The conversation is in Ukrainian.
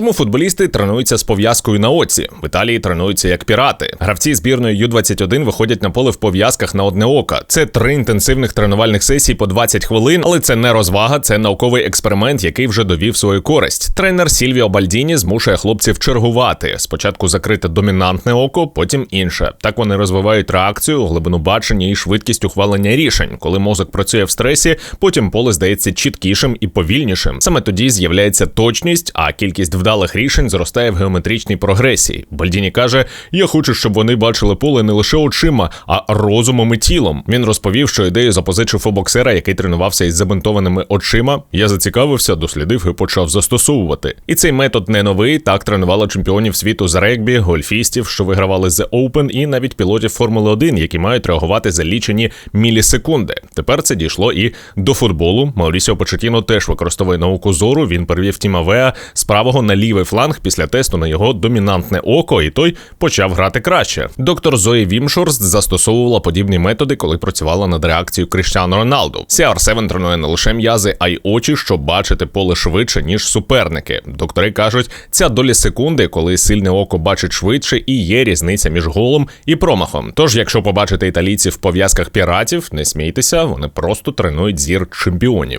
Чому футболісти тренуються з пов'язкою на оці? В Італії тренуються як пірати. Гравці збірної Ю-21 виходять на поле в пов'язках на одне око. Це три інтенсивних тренувальних сесії по 20 хвилин, але це не розвага, це науковий експеримент, який вже довів свою користь. Тренер Сільвіо Бальдіні змушує хлопців чергувати. Спочатку закрите домінантне око, потім інше. Так вони розвивають реакцію, глибину бачення і швидкість ухвалення рішень. Коли мозок працює в стресі, потім поле здається чіткішим і повільнішим. Саме тоді з'являється точність, а кількість вдалих рішень зростає в геометричній прогресії. Бальдіні каже: Я хочу, щоб вони бачили поле не лише очима, а розумом і тілом. Він розповів, що ідею запозичив у боксера, який тренувався із забинтованими очима. Я зацікавився, дослідив і почав застосовувати. І цей метод не новий. Так тренували чемпіонів світу з регбі, гольфістів, що вигравали The Open, і навіть пілотів Формули 1, які мають реагувати за лічені мілісекунди. Тепер це дійшло і до футболу. Маурісіо Почетіно теж використовує науку зору. Він перевів Тіма Веа з правого на лівий фланг після тесту на його домінантне око, і той почав грати краще. Доктор Зої Вімшорст застосовувала подібні методи, коли працювала над реакцією Кріштіану Роналду. CR7 тренує не лише м'язи, а й очі, щоб бачити поле швидше ніж суперники. Доктори кажуть, ця долі секунди, коли сильне око бачить швидше, і є різниця між голом і промахом. Тож, якщо побачите італійців в пов'язках піратів, не смійтеся, вони просто тренують зір чемпіонів.